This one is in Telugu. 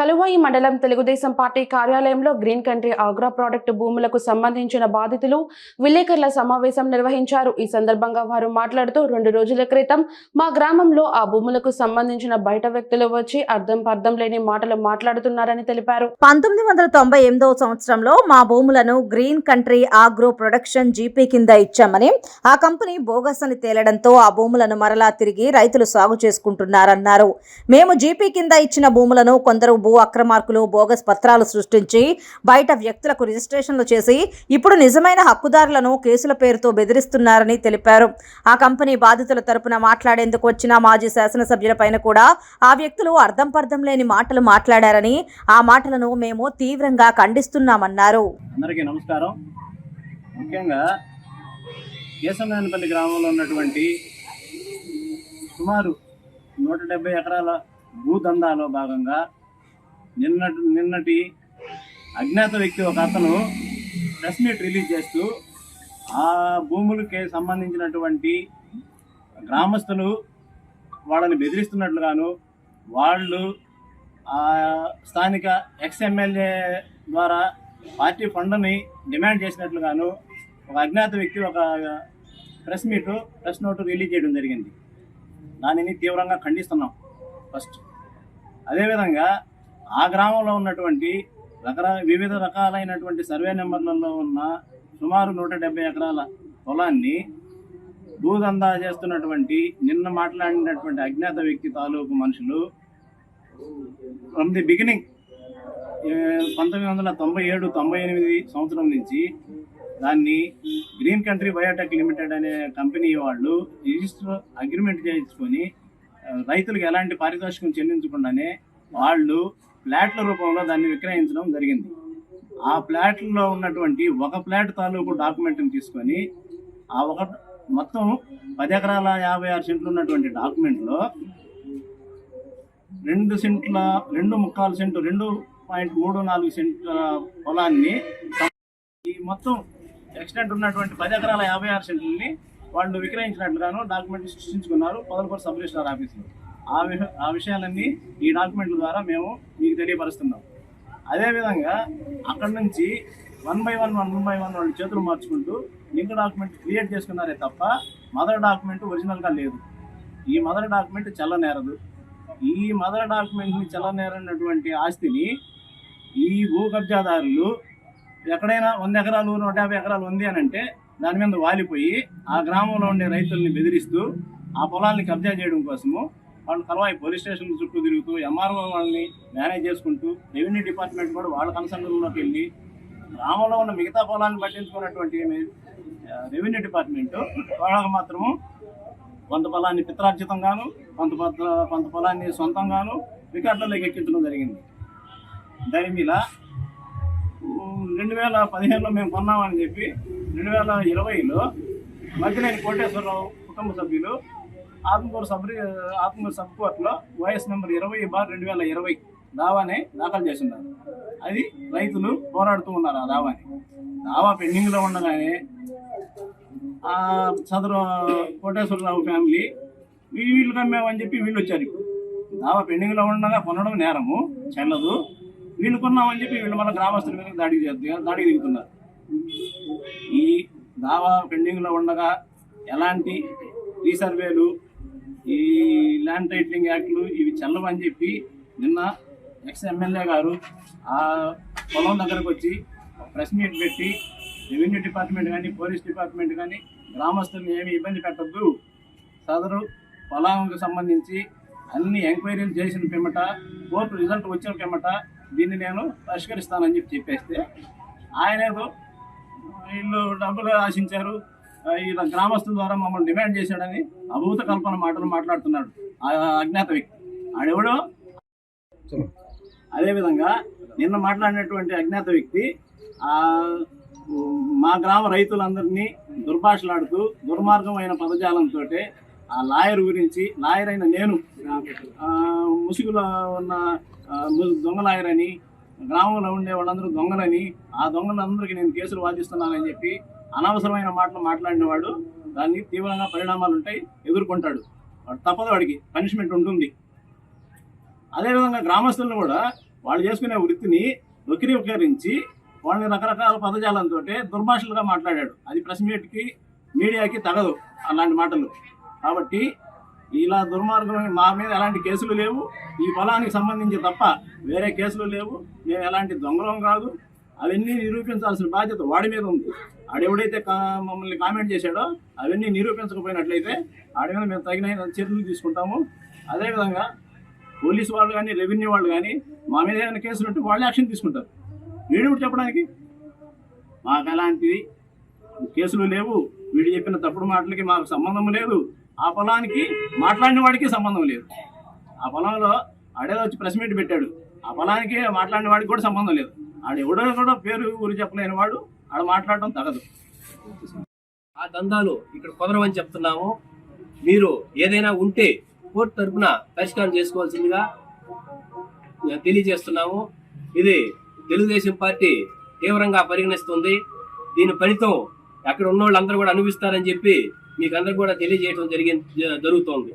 కలువాయి మండలం తెలుగుదేశం పార్టీ కార్యాలయంలో గ్రీన్ కంట్రీ ఆగ్రా ప్రాడక్ట్ భూములకు సంబంధించిన బాధితులు విలేకరుల సమావేశం నిర్వహించారు. ఈ సందర్భంగా వారు మాట్లాడుతూ రెండు రోజుల క్రితం మా గ్రామంలో ఆ భూములకు సంబంధించిన బయట వ్యక్తులు వచ్చి అర్థం పర్థం లేని మాటలు మాట్లాడుతున్నారని తెలిపారు. పంతొమ్మిది వందల తొంభై ఎనిమిదవ సంవత్సరంలో మా భూములను green country agro production GP కింద ఇచ్చామని ఆ కంపెనీ బోగస్ అని తేలడంతో ఆ భూములను మరలా తిరిగి రైతులు సాగు చేసుకుంటున్నారన్నారు. మేము జీపీ కింద ఇచ్చిన భూములను కొందరు భూ అక్రమార్కులు బోగస్ పత్రాలు సృష్టించి బయట వ్యక్తులకు రిజిస్ట్రేషన్లు చేసి ఇప్పుడు నిజమైన హక్కుదారులను కేసుల పేరుతో బెదిరిస్తున్నారని తెలిపారు. ఆ కంపెనీ బాధితుల తరపున మాట్లాడేందుకు వచ్చిన మాజీ శాసనసభ్యులపైన కూడా ఆ వ్యక్తులు అర్థం పర్థం లేని మాటలు మాట్లాడారని ఆ మాటలను మేము తీవ్రంగా ఖండిస్తున్నామన్నారు. అందరికీ నమస్కారం. ముఖ్యంగా గ్రామంలో ఉన్నటువంటి సుమారు నూట డెబ్బై ఎకరాల భూదందాలో భాగంగా నిన్నటి నిన్నటి అజ్ఞాత వ్యక్తి ఒక అతను ప్రెస్ మీట్ రిలీజ్ చేస్తూ ఆ భూములకి సంబంధించినటువంటి గ్రామస్తులు వాళ్ళని బెదిరిస్తున్నట్లుగాను వాళ్ళు ఆ స్థానిక ఎక్స్ఎమ్మెల్యే ద్వారా పార్టీ ఫండ్ని డిమాండ్ చేసినట్లుగాను ఒక అజ్ఞాత వ్యక్తి ఒక press meet press note release చేయడం జరిగింది. దానిని తీవ్రంగా ఖండిస్తున్నాం ఫస్ట్. అదేవిధంగా ఆ గ్రామంలో ఉన్నటువంటి రకరా వివిధ రకాలైనటువంటి సర్వే నెంబర్లలో ఉన్న సుమారు నూట డెబ్బై ఎకరాల పొలాన్ని భూదందా చేస్తున్నటువంటి నిన్న మాట్లాడినటువంటి అజ్ఞాత వ్యక్తి తాలూకు మనుషులు ఫ్రమ్ ది బిగినింగ్ పంతొమ్మిది వందల తొంభై ఏడు తొంభై ఎనిమిది సంవత్సరం నుంచి దాన్ని గ్రీన్ కంట్రీ బయోటెక్ లిమిటెడ్ అనే కంపెనీ వాళ్ళు రిజిస్టర్ అగ్రిమెంట్ చేయించుకొని రైతులకు ఎలాంటి పారితోషికం చెల్లించకుండానే వాళ్ళు ఫ్లాట్ల రూపంలో దాన్ని విక్రయించడం జరిగింది. ఆ ఫ్లాట్లో ఉన్నటువంటి ఒక ఫ్లాట్ తాలూకు డాక్యుమెంట్ని తీసుకొని ఆ ఒక మొత్తం పది ఎకరాల యాభై ఆరు సెంట్లు ఉన్నటువంటి డాక్యుమెంట్లో రెండు సెంట్ల రెండు ముక్కాలు సెంటు రెండు పాయింట్ మూడు నాలుగు సెంట్ల పొలాన్ని ఈ మొత్తం ఎక్స్టెంట్ ఉన్నటువంటి పది ఎకరాల యాభై ఆరు సెంట్లని వాళ్ళు విక్రయించినట్లుగాను డాక్యుమెంట్ సృష్టించుకున్నారు. పొదలపూర్ సబ్ రిజిస్టార్ ఆఫీసులో. ఆ విష ఆ విషయాలన్నీ ఈ డాక్యుమెంట్ల ద్వారా మేము మీకు తెలియపరుస్తున్నాం. అదేవిధంగా అక్కడ నుంచి one by one one by one వాళ్ళు చేతులు మార్చుకుంటూ లింక్ డాక్యుమెంట్ క్రియేట్ చేసుకున్నారే తప్ప మదర్ డాక్యుమెంట్ ఒరిజినల్గా లేదు. ఈ మదర్ డాక్యుమెంట్ చల్లనేరదు. ఈ మదర్ డాక్యుమెంట్ని చెల్లనేరనటువంటి ఆస్తిని ఈ భూ కబ్జాదారులు ఎక్కడైనా వంద ఎకరాలు నూట యాభై ఎకరాలు ఉంది అని అంటే దాని మీద వాలిపోయి ఆ గ్రామంలో ఉండే రైతుల్ని బెదిరిస్తూ ఆ పొలాల్ని కబ్జా చేయడం కోసము వాళ్ళు కలవాయి పోలీస్ స్టేషన్ చుట్టూ తిరుగుతూ ఎంఆర్ఓ వాళ్ళని మేనేజ్ చేసుకుంటూ రెవెన్యూ డిపార్ట్మెంట్ కూడా వాళ్ళ కన్సర్న్లోకి వెళ్ళి గ్రామంలో ఉన్న మిగతా పొలాన్ని పట్టించుకున్నటువంటి రెవెన్యూ డిపార్ట్మెంట్ వాళ్ళకి మాత్రము కొంత పొలాన్ని పిత్రార్జితంగాను కొంత కొంత పొలాన్ని సొంతంగాను రికార్డులోకి ఎక్కించడం జరిగింది. దాని మీద రెండు వేల పదిహేనులో మేము కొన్నామని చెప్పి రెండు వేల ఇరవైలో మధ్యలేని కోటేశ్వరరావు కుటుంబ సభ్యులు ఆత్మకూరు సబ్ ఆత్మకూరు సబ్ కోర్టులో వైఎస్ నెంబర్ ఇరవై బార్ రెండు వేల ఇరవై దావానే దాఖలు చేస్తున్నారు. అది రైతులు పోరాడుతూ ఉన్నారు ఆ దావాని. దావా పెండింగ్లో ఉండగానే ఆ సదరు కోటేశ్వరరావు ఫ్యామిలీ వీళ్ళు కమ్మామని చెప్పి వీళ్ళు వచ్చారు ఇప్పుడు. దావా పెండింగ్లో ఉండగా కొనడం నేరము చెల్లదు. వీళ్ళు కొన్నామని చెప్పి వీళ్ళు మళ్ళీ గ్రామస్తుల మీద దాడికి చేస్తారు దాడికి దిగుతున్నారు. ఈ దావా పెండింగ్లో ఉండగా ఎలాంటి రీసర్వేలు ఈ ల్యాండ్ టైటిలింగ్ యాక్ట్లు ఇవి చల్లవని చెప్పి నిన్న ఎక్స్ ఎమ్మెల్యే గారు ఆ పొలం దగ్గరకు వచ్చి ప్రెస్ మీట్ పెట్టి రెవెన్యూ డిపార్ట్మెంట్ కానీ పోలీస్ డిపార్ట్మెంట్ కానీ గ్రామస్తుల్ని ఏమి ఇబ్బంది పెట్టద్దు. సదరు పొలానికి సంబంధించి అన్ని ఎంక్వైరీలు చేసిన పిమ్మట కోర్టు రిజల్ట్ వచ్చిన పిమ్మట దీన్ని నేను పరిష్కరిస్తానని చెప్పి చెప్పేస్తే ఆయన ఏదో వీళ్ళు డబ్బులు ఆశించారు. ఇలా గ్రామస్తుల ద్వారా మమ్మల్ని డిమాండ్ చేశాడని అభూత కల్పన మాటలు మాట్లాడుతున్నాడు ఆ అజ్ఞాత వ్యక్తి. ఆడెవడో? అదేవిధంగా నిన్న మాట్లాడినటువంటి అజ్ఞాత వ్యక్తి మా గ్రామ రైతులందరినీ దుర్భాషలాడుతూ దుర్మార్గమైన పదజాలంతో ఆ లాయర్ గురించి లాయర్ అయిన నేను ముసుగులో ఉన్న ము- దొంగ లాయర్ అని గ్రామంలో ఉండే వాళ్ళందరూ దొంగలని ఆ దొంగలందరికీ నేను కేసులు వాదిస్తున్నానని చెప్పి అనవసరమైన మాటలు మాట్లాడినవాడు దాన్ని తీవ్రంగా పరిణామాలు ఉంటాయి ఎదుర్కొంటాడు. వాడు తప్పదు వాడికి పనిష్మెంట్ ఉంటుంది. అదేవిధంగా గ్రామస్తులను కూడా వాళ్ళు చేసుకునే వృత్తిని వక్రీకరించి వాళ్ళని రకరకాల పదజాలంతో దుర్భాషలుగా మాట్లాడాడు. అది ప్రెస్ మీట్కి మీడియాకి తగదు అలాంటి మాటలు. కాబట్టి ఇలా దుర్మార్గం మా మీద ఎలాంటి కేసులు లేవు. ఈ పొలానికి సంబంధించి తప్ప వేరే కేసులు లేవు. మేము ఎలాంటి దొంగలం కాదు. అవన్నీ నిరూపించాల్సిన బాధ్యత వాడి మీద ఉంది. ఆడెవడైతే కా- మమ్మల్ని కామెంట్ చేశాడో అవన్నీ నిరూపించకపోయినట్లయితే ఆడి మీద మేము తగిన చర్యలు తీసుకుంటాము. అదేవిధంగా పోలీసు వాళ్ళు కానీ రెవెన్యూ వాళ్ళు కానీ మా మీద ఏమైనా కేసులు ఉంటే వాళ్ళు యాక్షన్ తీసుకుంటారు. వీడు చెప్పడానికి? మాకు అలాంటిది కేసులు లేవు. వీడు చెప్పిన తప్పుడు మాటలకి మాకు సంబంధం లేదు. ఆ పొలానికి మాట్లాడిన వాడికి సంబంధం లేదు. ఆ పొలంలో అడేదో వచ్చి ప్రెస్ మీట్ పెట్టాడు. ఆ పొలానికి మాట్లాడిన వాడికి కూడా సంబంధం లేదు. ఆడ ఎవడో కూడా పేరు ఊరు చెప్పలేని వాడు ఆడ మాట్లాడటం తగదు. ఆ దందాలు ఇక్కడ కుదరవని చెప్తున్నాము. మీరు ఏదైనా ఉంటే కోర్టు తరపున పరిష్కారం చేసుకోవాల్సిందిగా తెలియజేస్తున్నాము. ఇది తెలుగుదేశం పార్టీ తీవ్రంగా పరిగణిస్తుంది. దీని ఫలితం అక్కడ ఉన్న వాళ్ళందరూ కూడా అనుభవిస్తారని చెప్పి మీకు అందరు కూడా తెలియజేయడం జరిగి జరుగుతోంది.